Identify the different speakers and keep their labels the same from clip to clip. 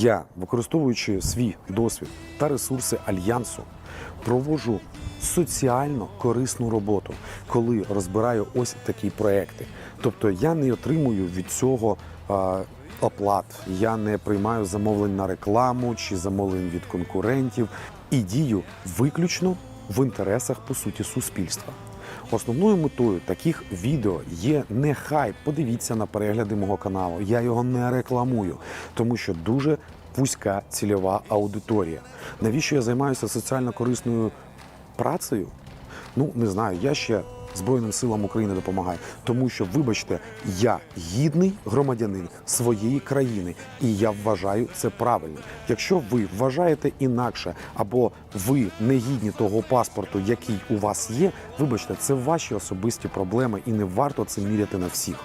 Speaker 1: Я, використовуючи свій досвід та ресурси альянсу, проводжу соціально корисну роботу, коли розбираю ось такі проекти. Тобто я не отримую від цього а, оплат, я не приймаю замовлень на рекламу чи замовлень від конкурентів і дію виключно в інтересах по суті суспільства. Основною метою таких відео є не хайп. Подивіться на перегляди мого каналу. Я його не рекламую, тому що дуже вузька цільова аудиторія. Навіщо я займаюся соціально корисною працею? Ну не знаю. Я ще Збройним силам України допомагає, тому що, вибачте, я гідний громадянин своєї країни, і я вважаю це правильно. Якщо ви вважаєте інакше, або ви не гідні того паспорту, який у вас є, вибачте, це ваші особисті проблеми, і не варто це міряти на всіх.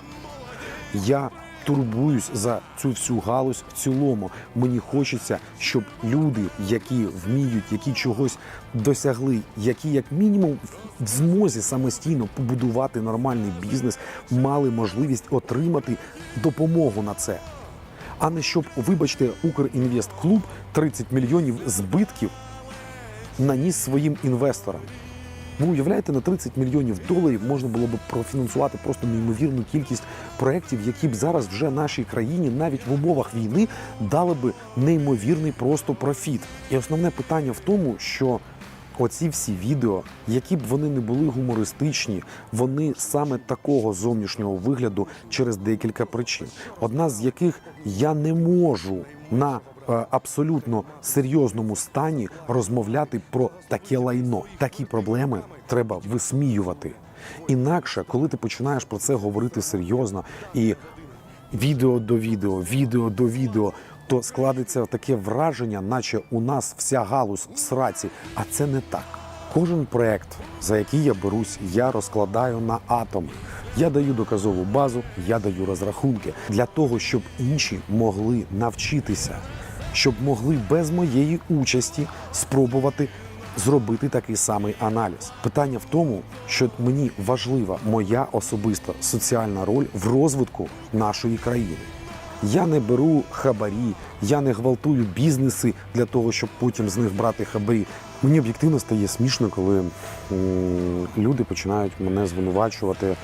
Speaker 1: Я турбуюсь за цю всю галузь в цілому. Мені хочеться, щоб люди, які вміють, які чогось досягли, які як мінімум в змозі самостійно побудувати нормальний бізнес, мали можливість отримати допомогу на це. А не щоб, вибачте, Укрінвестклуб 30 мільйонів збитків наніс своїм інвесторам. Ви уявляєте, на 30 мільйонів доларів можна було б профінансувати просто неймовірну кількість проєктів, які б зараз вже нашій країні навіть в умовах війни дали би неймовірний просто профіт. І основне питання в тому, що оці всі відео, які б вони не були гумористичні, вони саме такого зовнішнього вигляду через декілька причин. Одна з яких я не можу на абсолютно серйозному стані розмовляти про таке лайно. Такі проблеми треба висміювати. Інакше, коли ти починаєш про це говорити серйозно і відео до відео, відео до відео, то складеться таке враження, наче у нас вся галузь в сраці, а це не так. Кожен проект, за який я берусь, я розкладаю на атоми. Я даю доказову базу, я даю розрахунки для того, щоб інші могли навчитися, щоб могли без моєї участі спробувати зробити такий самий аналіз. Питання в тому, що мені важлива моя особиста соціальна роль в розвитку нашої країни. Я не беру хабарі, я не гвалтую бізнеси для того, щоб потім з них брати хабарі. Мені об'єктивно стає смішно, коли люди починають мене звинувачувати е,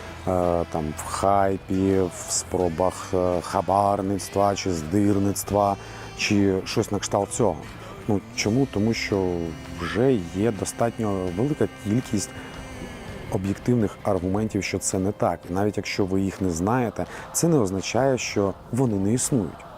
Speaker 1: там в хайпі, в спробах е, хабарництва чи здирництва, чи щось на кшталт цього. Ну чому? Тому що вже є достатньо велика кількість об'єктивних аргументів, що це не так. І навіть якщо ви їх не знаєте, це не означає, що вони не існують.